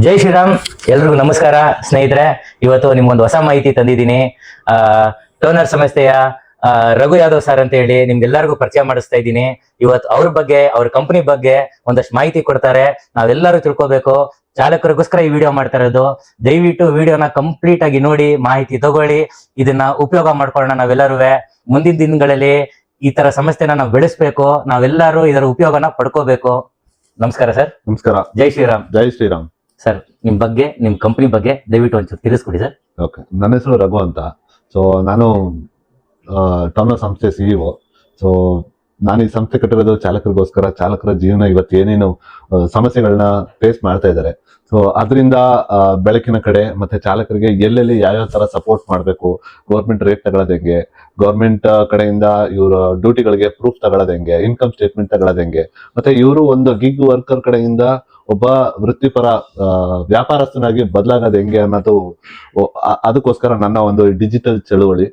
ಜೈ ಶ್ರೀರಾಮ್. ಎಲ್ರಿಗೂ ನಮಸ್ಕಾರ. ಸ್ನೇಹಿತರೆ ಇವತ್ತು ನಿಮ್ಗೊಂದು ಹೊಸ ಮಾಹಿತಿ ತಂದಿದ್ದೀನಿ. ಆ ಟೋನರ್ ಸಂಸ್ಥೆಯ ರಘು ಯಾದವ್ ಸರ್ ಅಂತ ಹೇಳಿ ನಿಮ್ಗೆಲ್ಲರಿಗೂ ಪರಿಚಯ ಮಾಡಿಸ್ತಾ ಇದ್ದೀನಿ. ಇವತ್ತು ಅವ್ರ ಬಗ್ಗೆ ಅವ್ರ ಕಂಪನಿ ಬಗ್ಗೆ ಒಂದಷ್ಟು ಮಾಹಿತಿ ಕೊಡ್ತಾರೆ. ನಾವೆಲ್ಲರೂ ತಿಳ್ಕೊಬೇಕು. ಚಾಲಕರಿಗೋಸ್ಕರ ಈ ವಿಡಿಯೋ ಮಾಡ್ತಾ ಇರೋದು. ದಯವಿಟ್ಟು ವಿಡಿಯೋನ ಕಂಪ್ಲೀಟ್ ಆಗಿ ನೋಡಿ ಮಾಹಿತಿ ತಗೊಳ್ಳಿ. ಇದನ್ನ ಉಪಯೋಗ ಮಾಡ್ಕೊಳ್ಳೋಣ ನಾವೆಲ್ಲರೂ ಮುಂದಿನ ದಿನಗಳಲ್ಲಿ ಈ ತರ ಸಮಸ್ಯೆನ ನಾವು ಬೆಳೆಸ್ಬೇಕು. ನಾವೆಲ್ಲರೂ ಇದರ ಉಪಯೋಗನ ಪಡ್ಕೋಬೇಕು. ನಮಸ್ಕಾರ ಸರ್. ನಮಸ್ಕಾರ. ಜೈ ಶ್ರೀರಾಮ್. ಜೈ ಶ್ರೀರಾಮ್. ಸರ್, ನಿಮ್ ಬಗ್ಗೆ, ನಿಮ್ ಕಂಪನಿ ಬಗ್ಗೆ ದಯವಿಟ್ಟು ಒಂಚೂರು ತಿಳಿಸ್ಕೊಡಿ ಸರ್. ಓಕೆ, ನನ್ನ ಹೆಸರು ರಘು ಅಂತ. ಸೊ ನಾನು ಟೌನ ಸಂಸ್ಥೆ ಸಿಇಒ ಸೊ ನಾನು ಈ ಸಂಸ್ಥೆ ಕಟ್ಟಿರೋದು ಚಾಲಕರಿಗೋಸ್ಕರ, ಚಾಲಕರ ಜೀವನ ಇವತ್ತು ಏನೇನು ಸಮಸ್ಯೆಗಳನ್ನ ಫೇಸ್ ಮಾಡ್ತಾ ಇದ್ದಾರೆ. ಸೊ ಅದರಿಂದ ಬೆಳಕಿನ ಕಡೆ ಮತ್ತೆ ಚಾಲಕರಿಗೆ ಎಲ್ಲೆಲ್ಲಿ ಯಾವ್ಯಾವ ತರ ಸಪೋರ್ಟ್ ಮಾಡಬೇಕು ಗೌರ್ಮೆಂಟ್ ರೇಟ್ ತಗೊಳ್ಳೋದು ಹೆಂಗೆ ಗೌರ್ಮೆಂಟ್ ಕಡೆಯಿಂದ ಇವರ ಡ್ಯೂಟಿಗಳಿಗೆ ಪ್ರೂಫ್ ತಗೊಳ್ಳೋದು ಹೆಂಗೆ ಇನ್ಕಮ್ ಸ್ಟೇಟ್ಮೆಂಟ್ ತಗೊಳ್ಳೋದು ಹೆಂಗೆ, ಮತ್ತೆ ಇವರು ಒಂದು ಗಿಗ್ ವರ್ಕರ್ ಕಡೆಯಿಂದ ಒಬ್ಬ ವೃತ್ತಿಪರ ವ್ಯಾಪಾರಸ್ಥನಾಗಿ ಬದಲಾಗೋದು ಹೆಂಗೆ ಅನ್ನೋದು ಅದಕ್ಕೋಸ್ಕರ ನನ್ನ ಒಂದು ಡಿಜಿಟಲ್ ಚಳುವಳಿ.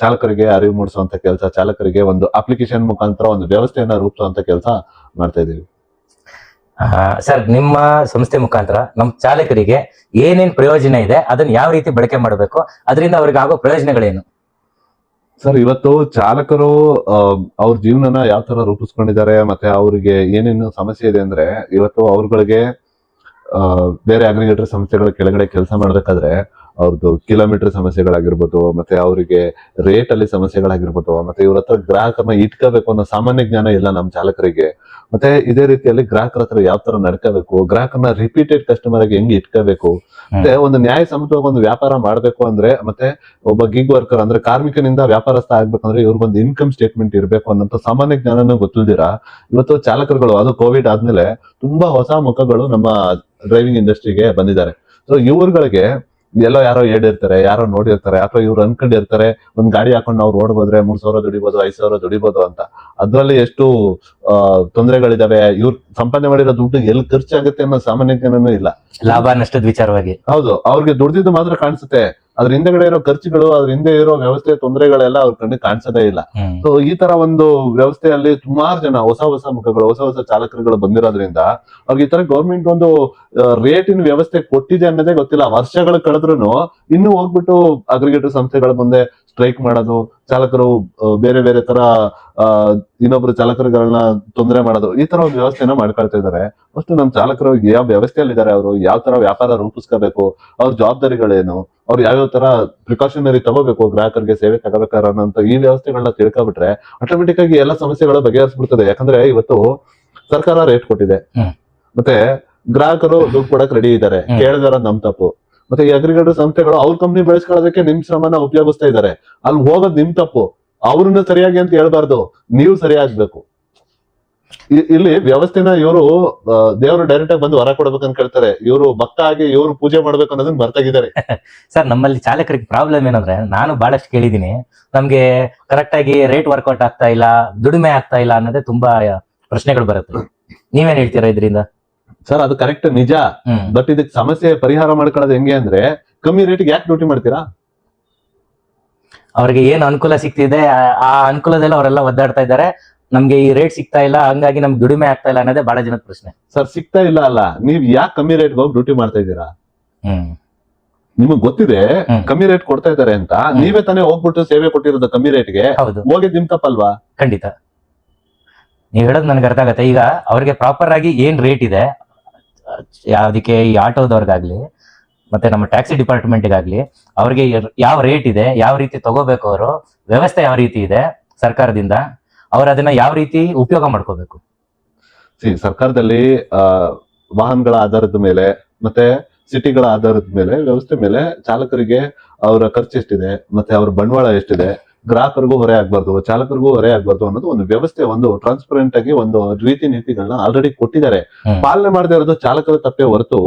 ಚಾಲಕರಿಗೆ ಅರಿವು ಮೂಡಿಸುವಂತ ಕೆಲಸ ಚಾಲಕರಿಗೆ ಒಂದು ಅಪ್ಲಿಕೇಶನ್ ಮುಖಾಂತರ ಒಂದು ವ್ಯವಸ್ಥೆಯನ್ನ ರೂಪಿಸುವಂತ ಕೆಲಸ ಮಾಡ್ತಾ ಇದೀವಿ ಸರ್ ನಿಮ್ಮ ಸಂಸ್ಥೆ ಮುಖಾಂತರ ನಮ್ಮ ಚಾಲಕರಿಗೆ ಏನೇನ್ ಪ್ರಯೋಜನ ಇದೆ ಅದನ್ನ ಯಾವ ರೀತಿ ಬಳಕೆ ಮಾಡಬೇಕು ಅದರಿಂದ ಅವ್ರಿಗೆ ಆಗೋ ಪ್ರಯೋಜನಗಳೇನು? ಸರ್ ಇವತ್ತು ಚಾಲಕರು ಅವ್ರ ಜೀವನನ ಯಾವ ತರ ರೂಪಿಸ್ಕೊಂಡಿದ್ದಾರೆ ಮತ್ತೆ ಅವರಿಗೆ ಏನೇನು ಸಮಸ್ಯೆ ಇದೆ ಅಂದ್ರೆ ಇವತ್ತು ಅವ್ರಗಳಿಗೆ ಬೇರೆ ಅಗ್ರಿಗೇಟರ್ ಸಂಸ್ಥೆಗಳ ಕೆಳಗಡೆ ಕೆಲಸ ಮಾಡ್ಬೇಕಾದ್ರೆ ಅವ್ರದ್ದು ಕಿಲೋಮೀಟರ್ ಸಮಸ್ಯೆಗಳಾಗಿರ್ಬೋದು ಮತ್ತೆ ಅವರಿಗೆ ರೇಟ್ ಅಲ್ಲಿ ಸಮಸ್ಯೆಗಳಾಗಿರ್ಬೋದು ಮತ್ತೆ ಇವ್ರ ಹತ್ರ ಗ್ರಾಹಕರನ್ನ ಇಟ್ಕೋಬೇಕು ಅನ್ನೋ ಸಾಮಾನ್ಯ ಜ್ಞಾನ ಇಲ್ಲ ನಮ್ಮ ಚಾಲಕರಿಗೆ. ಮತ್ತೆ ಇದೇ ರೀತಿಯಲ್ಲಿ ಗ್ರಾಹಕರ ಹತ್ರ ಯಾವ ತರ ನಡ್ಕೋಬೇಕು ಗ್ರಾಹಕರನ್ನ ರಿಪೀಟೆಡ್ ಕಸ್ಟಮರ್ ಆಗಿ ಹೆಂಗ್ ಇಟ್ಕೋಬೇಕು ಮತ್ತೆ ಒಂದು ನ್ಯಾಯ ಸಮ್ಮತವಾಗಿ ಒಂದು ವ್ಯಾಪಾರ ಮಾಡ್ಬೇಕು ಅಂದ್ರೆ ಮತ್ತೆ ಒಬ್ಬ ಗಿಗ್ ವರ್ಕರ್ ಅಂದ್ರೆ ಕಾರ್ಮಿಕನಿಂದ ವ್ಯಾಪಾರಸ್ಥ ಆಗ್ಬೇಕಂದ್ರೆ ಇವ್ರಿಗೊಂದು ಇನ್ಕಮ್ ಸ್ಟೇಟ್ಮೆಂಟ್ ಇರಬೇಕು ಅನ್ನೋಂಥ ಸಾಮಾನ್ಯ ಜ್ಞಾನನೂ ಗೊತ್ತಿಲ್ದಿರಾ? ಇವತ್ತು ಚಾಲಕರುಗಳು ಅದು ಕೋವಿಡ್ ಆದ್ಮೇಲೆ ತುಂಬಾ ಹೊಸ ಮುಖಗಳು ನಮ್ಮ ಡ್ರೈವಿಂಗ್ ಇಂಡಸ್ಟ್ರಿಗೆ ಬಂದಿದ್ದಾರೆ. ಸೊ ಇವ್ರುಗಳಿಗೆ ಎಲ್ಲೋ ಯಾರೋ ಹೇಳಿರ್ತಾರೆ ಯಾರೋ ನೋಡಿರ್ತಾರೆ ಅಥವಾ ಇವ್ರು ಅನ್ಕೊಂಡಿರ್ತಾರೆ ಒಂದ್ ಗಾಡಿ ಹಾಕೊಂಡು ಅವ್ರು ಓಡ್ಬೋದ್ರೆ ಮೂರ್ ಸಾವಿರ ದುಡಿಬೋದು ಐದ್ ಸಾವಿರ ದುಡಿಬೋದು ಅಂತ. ಅದ್ರಲ್ಲಿ ಎಷ್ಟು ತೊಂದರೆಗಳಿದಾವೆ. ಇವ್ರು ಸಂಪಾದನೆ ಮಾಡಿರೋ ದುಡ್ಡು ಎಲ್ಲಿ ಖರ್ಚಾಗುತ್ತೆ ಅನ್ನೋ ಸಾಮಾನ್ಯ ಜ್ಞಾನನೂ ಇಲ್ಲ. ಲಾಭ ನಷ್ಟದ ವಿಚಾರವಾಗಿ. ಹೌದು ಅವ್ರಿಗೆ ದುಡ್ದಿದ್ದು ಮಾತ್ರ ಕಾಣಿಸುತ್ತೆ. ಅದ್ರ ಹಿಂದೆಗಡೆ ಇರೋ ಖರ್ಚುಗಳು ಅದ್ರ ಹಿಂದೆ ಇರೋ ವ್ಯವಸ್ಥೆ ತೊಂದರೆಗಳೆಲ್ಲ ಅವ್ರ ಕಣ್ಣಿಗೆ ಕಾಣಿಸದೇ ಇಲ್ಲ. ಸೊ ಈ ತರ ಒಂದು ವ್ಯವಸ್ಥೆಯಲ್ಲಿ ಸುಮಾರು ಜನ ಹೊಸ ಹೊಸ ಮುಖಗಳು ಹೊಸ ಹೊಸ ಚಾಲಕರುಗಳು ಬಂದಿರೋದ್ರಿಂದ ಅವ್ರಿಗೆ ಈ ತರ ಗೌರ್ಮೆಂಟ್ ಒಂದು ರೇಟಿನ ವ್ಯವಸ್ಥೆ ಕೊಟ್ಟಿದೆ ಅನ್ನೋದೇ ಗೊತ್ತಿಲ್ಲ ವರ್ಷಗಳು ಕಳೆದ್ರು ಇನ್ನು ಹೋಗ್ಬಿಟ್ಟು ಅಗ್ರಿಗೇಟರ್ ಸಂಸ್ಥೆಗಳ ಮುಂದೆ ಸ್ಟ್ರೈಕ್ ಮಾಡೋದು ಚಾಲಕರು ಬೇರೆ ಬೇರೆ ತರ ಇನ್ನೊಬ್ರು ಚಾಲಕರುಗಳನ್ನ ತೊಂದರೆ ಮಾಡೋದು ಈ ತರ ಒಂದು ವ್ಯವಸ್ಥೆನ ಮಾಡ್ಕೊಳ್ತಾ ಇದ್ದಾರೆ ಅಷ್ಟು ನಮ್ ಚಾಲಕರು ಯಾವ ವ್ಯವಸ್ಥೆಯಲ್ಲಿ ಇದ್ದಾರೆ ಅವರು ಯಾವ ತರ ವ್ಯಾಪಾರ ರೂಪಿಸ್ಕೋಬೇಕು ಅವ್ರ ಜವಾಬ್ದಾರಿಗಳೇನು ಅವ್ರು ಯಾವ್ಯಾವ ತರ ಪ್ರಿಕಾಷನರಿ ತಗೋಬೇಕು ಗ್ರಾಹಕರಿಗೆ ಸೇವೆ ತಗೋಬೇಕಾರ ಅಂತ ಈ ವ್ಯವಸ್ಥೆಗಳನ್ನ ತಿಳ್ಕೊಬಿಟ್ರೆ ಆಟೋಮೆಟಿಕ್ ಆಗಿ ಎಲ್ಲ ಸಮಸ್ಯೆಗಳು ಬಗೆಹರಿಸ್ಬಿಡ್ತದೆ. ಯಾಕಂದ್ರೆ ಇವತ್ತು ಸರ್ಕಾರ ರೇಟ್ ಕೊಟ್ಟಿದೆ. ಮತ್ತೆ ಗ್ರಾಹಕರು ದುಡ್ಡು ಕೊಡಕ್ ರೆಡಿ ಇದ್ದಾರೆ. ಕೇಳಿದಾರ ನಮ್ ತಪ್ಪು. ಮತ್ತೆ ಈ ಅಗ್ರಿಗೇಟರ್ ಸಂಸ್ಥೆಗಳು ಅವ್ರ ಕಂಪ್ನಿ ಬೆಳೆಸ್ಕೊಳ್ಳೋದಕ್ಕೆ ನಿಮ್ ಶ್ರಮನ ಉಪಯೋಗಿಸ್ತಾ ಇದಾರೆ ಅಲ್ಲಿ ಹೋಗೋದ್ ನಿಮ್ ತಪ್ಪು. ಅವ್ರನ್ನ ಸರಿಯಾಗಿ ಅಂತ ಹೇಳ್ಬಾರ್ದು. ನೀವು ಸರಿಯಾಗ್ಬೇಕು. ಇಲ್ಲಿ ವ್ಯವಸ್ಥೆನ ಇವರು ದೇವರು ಡೈರೆಕ್ಟ್ ಆಗಿ ಬಂದು ವರ ಕೊಡ್ಬೇಕಂತ ಕೇಳ್ತಾರೆ. ಇವರು ಭಕ್ತ ಆಗಿ ಇವರು ಪೂಜೆ ಮಾಡ್ಬೇಕು ಅನ್ನೋದನ್ನ ಮರ್ತಾಗಿದ್ದಾರೆ. ಸರ್ ನಮ್ಮಲ್ಲಿ ಚಾಲಕರಿಗೆ ಪ್ರಾಬ್ಲಮ್ ಏನಂದ್ರೆ ನಾನು ಬಹಳಷ್ಟು ಕೇಳಿದೀನಿ ನಮ್ಗೆ ಕರೆಕ್ಟ್ ಆಗಿ ರೇಟ್ ವರ್ಕೌಟ್ ಆಗ್ತಾ ಇಲ್ಲ ದುಡಿಮೆ ಆಗ್ತಾ ಇಲ್ಲ ಅನ್ನೋದೇ ತುಂಬಾ ಪ್ರಶ್ನೆಗಳು ಬರುತ್ತೆ. ನೀವೇನ್ ಹೇಳ್ತೀರಾ ಇದರಿಂದ? ಸರ್ ಅದು ಕರೆಕ್ಟ್ ನಿಜ. ಬಟ್ ಇದಕ್ಕೆ ಸಮಸ್ಯೆ ಪರಿಹಾರ ಮಾಡ್ಕೊಳ್ಳೋದು ಹೆಂಗೆ ಅಂದ್ರೆ ಕಮ್ಮಿ ರೇಟ್ಗೆ ಯಾಕೆ ಡ್ಯೂಟಿ ಮಾಡ್ತೀರಾ? ಅವ್ರಿಗೆ ಏನ್ ಅನುಕೂಲ ಸಿಗ್ತಿದೆ ಆ- ಅನುಕೂಲದಲ್ಲಿ ಅವರೆಲ್ಲ ಒದ್ದಾಡ್ತಾ ಇದ್ದಾರೆ. ನಮ್ಗೆ ಈ ರೇಟ್ ಸಿಗ್ತಾ ಇಲ್ಲ ಹಂಗಾಗಿ ನಮ್ಗೆ ದುಡಿಮೆ ಆಗ್ತಾ ಇಲ್ಲ ಅನ್ನೋದೇ ಬಹಳ ಜನದ ಪ್ರಶ್ನೆ. ಸರ್ ಸಿಗ್ತಾ ಇಲ್ಲ ಅಲ್ಲ. ನೀವ್ ಯಾಕೆ ಕಮ್ಮಿ ರೇಟ್ಗೆ ಹೋಗಿ ಡ್ಯೂಟಿ ಮಾಡ್ತಾ ಇದ್ದೀರಾ? ಹ್ಮ್. ನಿಮಗ್ ಗೊತ್ತಿದೆ ಕಮ್ಮಿ ರೇಟ್ ಕೊಡ್ತಾ ಇದ್ದಾರೆ ಅಂತ. ನೀವೇ ತಾನೇ ಹೋಗ್ಬಿಟ್ಟು ಸೇವೆ ಕೊಟ್ಟಿರೋದು ಕಮ್ಮಿ ರೇಟ್ಗೆ ಹೌದು. ಹೋಗಿದ್ ನಿಮ್ ತಪ್ಪಲ್ವಾ? ಖಂಡಿತ. ನೀವ್ ಹೇಳೋದು ನನ್ಗೆ ಅರ್ಥ ಆಗತ್ತೆ. ಈಗ ಅವ್ರಿಗೆ ಪ್ರಾಪರ್ ಆಗಿ ಏನ್ ರೇಟ್ ಇದೆ ಯಾವ್ದಕ್ಕೆ ಈ ಆಟೋದವ್ರಿಗಾಗ್ಲಿ ಮತ್ತೆ ನಮ್ಮ ಟ್ಯಾಕ್ಸಿ ಡಿಪಾರ್ಟ್ಮೆಂಟ್ಗಾಗ್ಲಿ ಅವ್ರಿಗೆ ಅವರಿಗೆ ಯಾವ ರೇಟ್ ಇದೆ, ಯಾವ ರೀತಿ ತಗೋಬೇಕು ಅವರು, ವ್ಯವಸ್ಥೆ ಯಾವ ರೀತಿ ಇದೆ ಸರ್ಕಾರದಿಂದ, ಅವ್ರು ಅದನ್ನ ಯಾವ ರೀತಿ ಉಪಯೋಗ ಮಾಡ್ಕೋಬೇಕು? ಸರ್ಕಾರದಲ್ಲಿ ವಾಹನಗಳ ಆಧಾರದ ಮೇಲೆ ಮತ್ತೆ ಸಿಟಿಗಳ ಆಧಾರದ ಮೇಲೆ ವ್ಯವಸ್ಥೆ ಮೇಲೆ ಚಾಲಕರಿಗೆ ಅವರ ಖರ್ಚು ಎಷ್ಟಿದೆ, ಮತ್ತೆ ಅವ್ರ ಬಂಡವಾಳ ಎಷ್ಟಿದೆ ಗ್ರಾಹಕರಿಗೂ ಹೊರೆ ಆಗ್ಬಾರ್ದು ಚಾಲಕರಿಗೂ ಹೊರೆ ಆಗ್ಬಾರ್ದು ಅನ್ನೋದು ಒಂದು ವ್ಯವಸ್ಥೆ ಒಂದು ಟ್ರಾನ್ಸ್ಪರೆಂಟ್ ಆಗಿ ಒಂದು ರೀತಿ ನೀತಿಗಳನ್ನ ಆಲ್ರೆಡಿ ಕೊಟ್ಟಿದ್ದಾರೆ. ಪಾಲನೆ ಮಾಡದೇ ಇರೋದು ಚಾಲಕರ ತಪ್ಪೇ ಹೊರತು.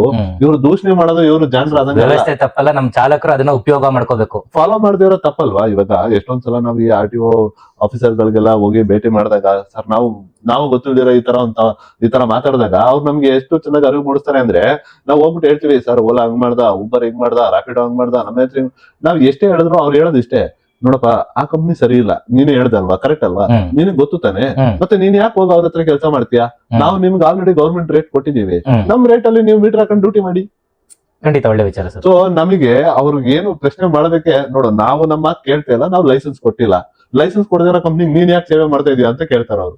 ಇವರು ದೂಷಣೆ ಮಾಡೋದು ಇವರು ಜನರ ವ್ಯವಸ್ಥೆ ತಪ್ಪಲ್ಲ ನಮ್ ಚಾಲಕರು ಅದನ್ನ ಉಪಯೋಗ ಮಾಡ್ಕೋಬೇಕು. ಫಾಲೋ ಮಾಡದೇ ಇರೋ ತಪ್ಪಲ್ವಾ? ಇವಾಗ ಎಷ್ಟೊಂದ್ ಸಲ ನಾವು ಈ ಆರ್ ಟಿ ಒ ಆಫೀಸರ್ ಗಳಿಗೆಲ್ಲ ಹೋಗಿ ಭೇಟಿ ಮಾಡಿದಾಗ ಸರ್ ನಾವು ನಾವು ಗೊತ್ತಿಲ್ದಿರೋ ಈ ತರ ಅಂತ ಈ ತರ ಮಾತಾಡಿದಾಗ ಅವ್ರು ನಮ್ಗೆ ಎಷ್ಟು ಚೆನ್ನಾಗಿ ಅರಿವು ಮೂಡಿಸ್ತಾರೆ ಅಂದ್ರೆ ನಾವು ಹೋಗ್ಬಿಟ್ಟು ಹೇಳ್ತೀವಿ ಸರ್ ಓಲಾ ಹಂಗ್ ಮಾಡ್ದ ಉಬರ್ ಹಿಂಗ್ ಮಾಡ್ದ ರಾಪಿಡೋ ಹಂಗ್ ಮಾಡ್ದ ನಮ್ಮ ಹೆಸರು ಹಿಂಗ್-" ನಾವ್ ಎಷ್ಟೇ ಹೇಳಿದ್ರು ಅವ್ರು ಹೇಳೋದು ಇಷ್ಟೇ. ನೋಡಪ್ಪ ಆ ಕಂಪ್ನಿ ಸರಿ ಇಲ್ಲ. ನೀನೇ ಹೇಳ್ದಲ್ವಾ ಕರೆಕ್ಟ್ ಅಲ್ವಾ? ನಿನಗೆ ಗೊತ್ತು ತಾನೆ. ಮತ್ತೆ ನೀನ್ ಯಾಕೆ ಹೋಗಿ ಅವ್ರ ಹತ್ರ ಕೆಲಸ ಮಾಡ್ತೀಯಾ. ನಾವು ನಿಮ್ಗೆ ಆಲ್ರೆಡಿ ಗೌರ್ಮೆಂಟ್ ರೇಟ್ ಕೊಟ್ಟಿದೀವಿ ಹ್ಮ್. ನಮ್ ರೇಟ್ ಅಲ್ಲಿ ನೀವು ಮೀಟರ್ ಹಾಕೊಂಡು ಡ್ಯೂಟಿ ಮಾಡಿ. ಖಂಡಿತ ಒಳ್ಳೆ ವಿಚಾರ ಸರ್. ಸೊ ನಮಗೆ ಅವ್ರಿಗೆ ಏನು ಪ್ರಶ್ನೆ ಮಾಡೋದಕ್ಕೆ ನೋಡು ನಾವು ನಮ್ಮ ಕೇಳ್ತಾ ಇಲ್ಲ ನಾವು ಲೈಸೆನ್ಸ್ ಕೊಟ್ಟಿಲ್ಲ. ಲೈಸೆನ್ಸ್ ಕೊಡದಿರೋ ಕಂಪ್ನಿ ನೀನ್ ಯಾಕೆ ಸೇವೆ ಮಾಡ್ತಾ ಇದೀಯ ಅಂತ ಕೇಳ್ತಾರ ಅವ್ರು.